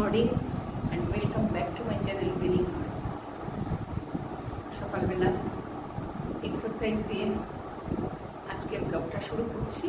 Morning and welcome back to my channel billing সকালবেলা exercise দিয়ে আজকের ব্লগটা শুরু করছি।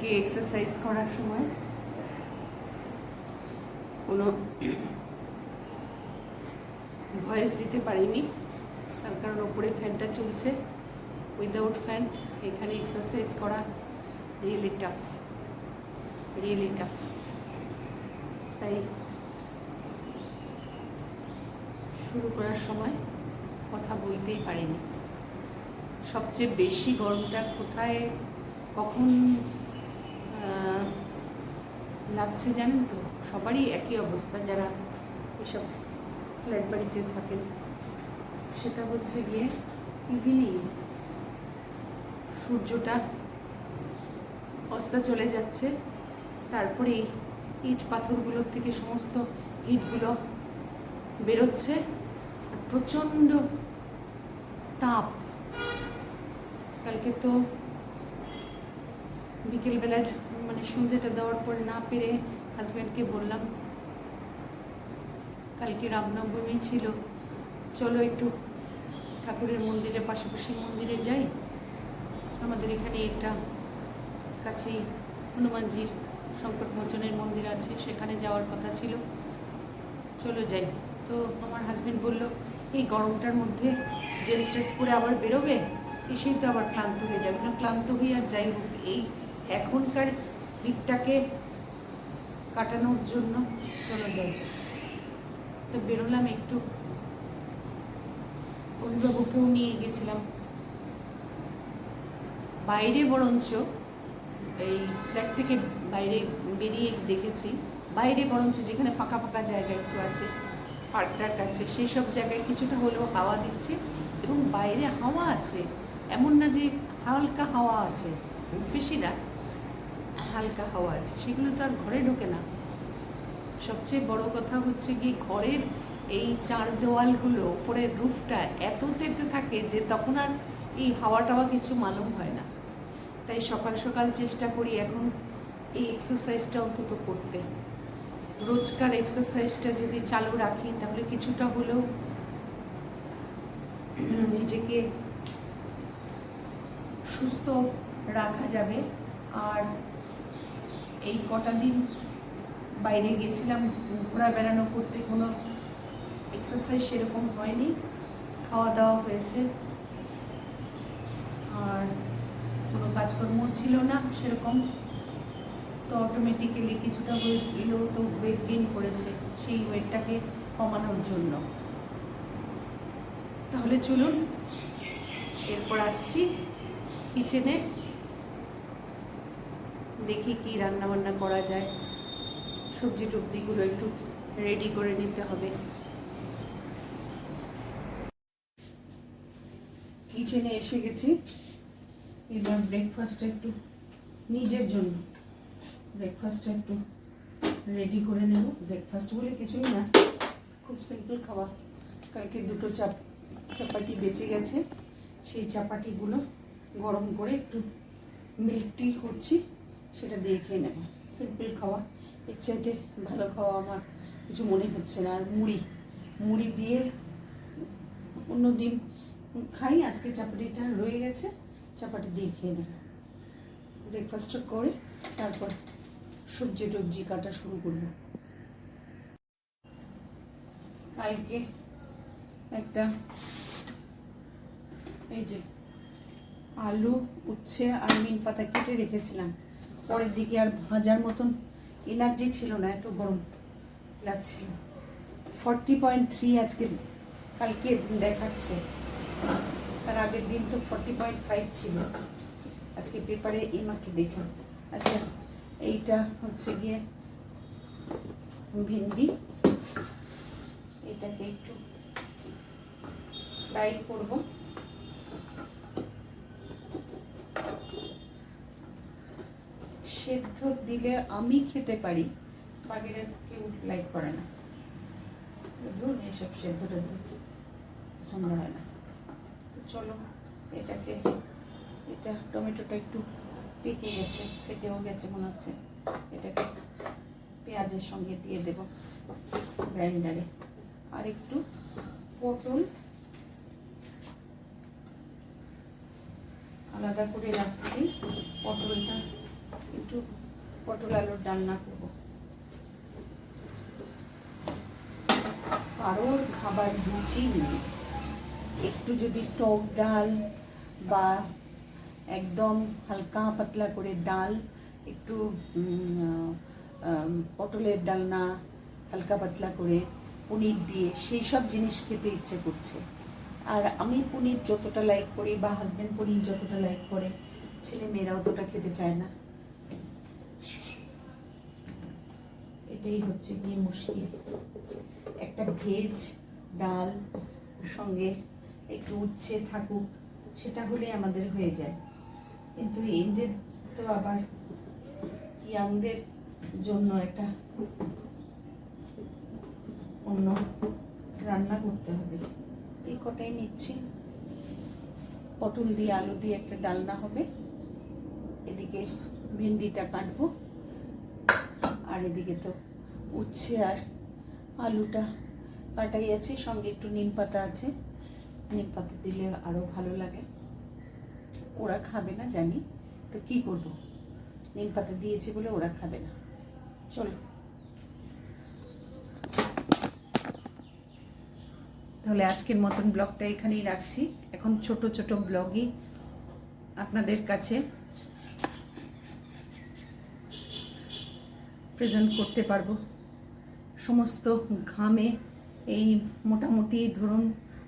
আজকে এক্সারসাইজ করার সময় কোনো ভয়েস দিতে পারিনি। তার কারণ ওপরে ফ্যানটা চলছে। উইদাউট ফ্যান এখানে এক্সারসাইজ করা রিয়েলি টাফ রিয়েলি টাফ তাই শুরু করার সময় কথা বলতেই পারিনি। সবচেয়ে বেশি গরমটা কোথায়, কখন লাগছে জানেন তো? সবারই একই অবস্থা যারা এসব ফ্ল্যাট বাড়িতে থাকেন। সেটা হচ্ছে গিয়ে ইভিনিং সূর্যটা অস্ত চলে যাচ্ছে। তারপরে ইট পাথরগুলোর থেকে সমস্ত ইটগুলো বেরোচ্ছে আর প্রচণ্ড তাপ। কালকে তো বিকেলবেলার মানে সন্ধ্যেটা দেওয়ার পর না পেরে হাজব্যান্ডকে বললাম, কালকে রামনবমী ছিল, চলো একটু ঠাকুরের মন্দিরে, পাশাপাশি মন্দিরে যাই। আমাদের এখানে একটা কাছেই হনুমানজির সংকট মোচনের মন্দির আছে, সেখানে যাওয়ার কথা ছিল। চলো যাই। তো আমার হাজব্যান্ড বলল, এই গরমটার মধ্যে ড্রেস ট্রেস পরে আবার বেরোবে? এসেই তো আবার ক্লান্ত হয়ে যাবে। না, ক্লান্ত হয়ে আর যাই হোক, এই এখনকার দিকটাকে কাটানোর জন্য চলে যাই তো বেরোলাম একটু। অভিভাবককেও নিয়ে গেছিলাম। বাইরে বরঞ্চ এই ফ্ল্যাট থেকে বাইরে বেরিয়ে দেখেছি। বাইরে বরঞ্চ যেখানে ফাঁকা ফাঁকা জায়গা একটু আছে পার্কটার কাছে সেই সব জায়গায় কিছুটা হলেও হাওয়া দিচ্ছে এবং বাইরে হাওয়া আছে। এমন না যে হালকা হাওয়া আছে খুব বেশি না। হালকা হাওয়া আছে, সেগুলো তো আর ঘরে ঢোকে না। সবচেয়ে বড় কথা হচ্ছে কি ঘরের এই চার দেওয়ালগুলো, উপরের রুফটা এত তেতে থাকে যে তখন আর এই হাওয়া টাওয়া কিছু মালুম হয় না। তাই সকাল সকাল চেষ্টা করি এখন এই এক্সারসাইজটা অন্তত করতে। রোজকার এক্সারসাইজটা যদি চালু রাখি, তাহলে কিছুটা হলেও নিজেকে সুস্থ রাখা যাবে। আর এই কটা দিন বাইরে গেছিলাম ঘোরা বেড়ানো করতে কোনো এক্সারসাইজ সেরকম হয়নি খাওয়া দাওয়া হয়েছে। আর কোনো কাজকর্ম ছিল না সেরকম। তো অটোমেটিক্যালি কিছুটা ওয়েট এলেও তো ওয়েট গেইন করেছে, সেই ওয়েটটাকে কমানোর জন্য। তাহলে চলুন, এরপর আসছি কিচেনে দেখি কি রান্না বান্না করা যায়। সবজি টবজিগুলো একটু রেডি করে নিতে হবে। কিচেনে এসে গেছি। এবার ব্রেকফাস্ট একটু নিজের জন্য। ব্রেকফাস্টটা একটু রেডি করে নেব। ব্রেকফাস্ট বলে কিছুই না। খুব সিম্পল খাওয়া। কালকে দুটো চাপ চাপাটি বেঁচে গেছে। সেই চাপাটিগুলো গরম করে একটু মিল্ক টি করছি। সেটা দিয়ে খেয়ে নেব। সিম্পল খাওয়া। এর চাইতে ভালো খাওয়া আমার কিছু মনে হচ্ছে না। আর মুড়ি মুড়ি দিয়ে অন্য দিন খাই। আজকে চাপাটিটা রয়ে গেছে। চাপাটি দিয়ে খেয়ে নেব। ব্রেকফাস্টটা করে তারপর সবজি টবজি কাটা শুরু করব। কালকে একটা এই যে আলু, উচ্ছে আর নিম পাতা কেটে রেখেছিলাম। পরের দিকে আর ভাজার মতন এনার্জি ছিল না, এত গরম লাগছিল। ফর্টি পয়েন্ট থ্রি আজকে কালকে দেখাচ্ছে। তার আগের দিন তো ফর্টি পয়েন্ট ফাইভ ছিল। আজকে পেপারে এইমাত্র দেখলাম। আচ্ছা এইটা হচ্ছে গিয়ে ভিন্ডি। এটাকে একটু ফ্রাই করব। সেদ্ধ দিলে আমি খেতে পারি বাগেরা কেউ লাইক করে না। বুঝলুন এইসব সেদ্ধ টেদ্ধ পছন্দ হয় না। চলো, এটাকে, এটা টমেটোটা একটু পেকে গেছে, ফেটেও গেছে মনে হচ্ছে। এটাকে পেঁয়াজের সঙ্গে দিয়ে দেব গ্রাইন্ডারে। আর একটু পটল আলাদা করে রাখছি। পটলটা একটু পটল আলুর ডালনা করব। কারোর খাবার রুচি নেই। একটু যদি টক ডাল বা একদম হালকা পাতলা করে ডাল, একটু পটলের ডালনা, হালকা পাতলা করে পনির দিয়ে সেই সব জিনিস খেতে ইচ্ছে করছে। আর আমি পনির যতটা লাইক করি বা হাজব্যান্ড পনির যতটা লাইক করে, ছেলে মেয়েরা অতটা খেতে চায় না। এটাই হচ্ছে গিয়ে মুশকিল। একটা ভেজ ডাল সঙ্গে একটু উচ্ছে থাকুক, সেটা হলে আমাদের হয়ে যায়। কিন্তু এদের তো আবার ইয়াংদের জন্য একটা অন্য রান্না করতে হবে। এই কটাই নিচ্ছি। পটল দিয়ে আলু দিয়ে একটা ডালনা হবে। এদিকে ভেন্ডিটা কাটবো। আর এদিকে তো উচ্ছে আর আলুটা কাটাই আছে। সঙ্গে একটু নিম পাতা আছে। নিম পাতা দিলে আরও ভালো লাগে। ওরা খাবে না, জানি। তো কি করব? নিম পাতা দিয়েছি বলে ওরা খাবে না। চলো। তাহলে আজকের মতন ব্লগটা এখানেই রাখছি। এখন ছোট ছোট ব্লগই আপনাদের কাছে প্রেজেন্ট করতে পারব। সমস্ত ঘামে এই মোটামুটি ধরুন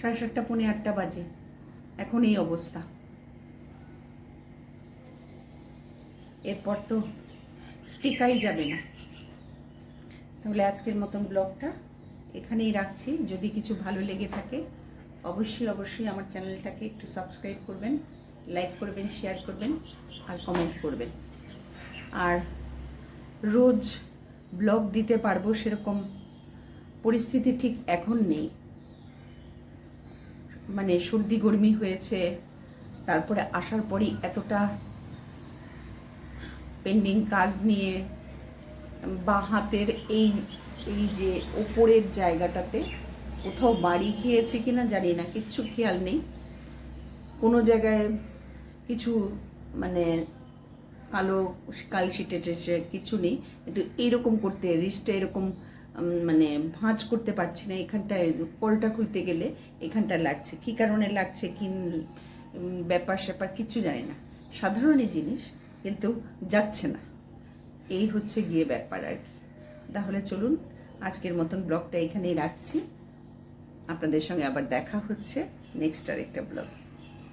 সাড়ে সাতটা, পৌনে আটটা বাজে। এখন এই অবস্থা। এরপর তো টিকাই যাবে না। তাহলে আজকের মতন ব্লগটা এখানেই রাখছি। যদি কিছু ভালো লেগে থাকে, অবশ্যই অবশ্যই আমার চ্যানেলটাকে একটু সাবস্ক্রাইব করবেন, লাইক করবেন, শেয়ার করবেন, আর কমেন্ট করবেন। আর রোজ ব্লগ দিতে পারব সেরকম পরিস্থিতি ঠিক এখন নেই। মানে সর্দি গরমি হয়েছে, তারপরে আসার পরই এতটা পেন্ডিং কাজ নিয়ে বা হাতের এই এই যে ওপরের জায়গাটাতে কোথাও বাড়ি খেয়েছে কিনা জানি না, কিচ্ছু খেয়াল নেই। কোনো জায়গায় কিছু মানে কালো কালশি টেটেছে কিছু নেই, কিন্তু এইরকম করতে রিস্টটা এরকম মানে ভাঁজ করতে পারছি না, এখানটায় কলটা খুলতে গেলে এখানটা লাগছে। কি কারণে লাগছে, কি ব্যাপার স্যাপার কিচ্ছু জানি না। সাধারণই জিনিস, কিন্তু যাচ্ছে না। এই হচ্ছে গিয়ে ব্যাপার আর কি। তাহলে চলুন, আজকের মতন ব্লগটা এখানেই রাখছি। আপনাদের সঙ্গে আবার দেখা হচ্ছে নেক্সট আর একটা ব্লগে।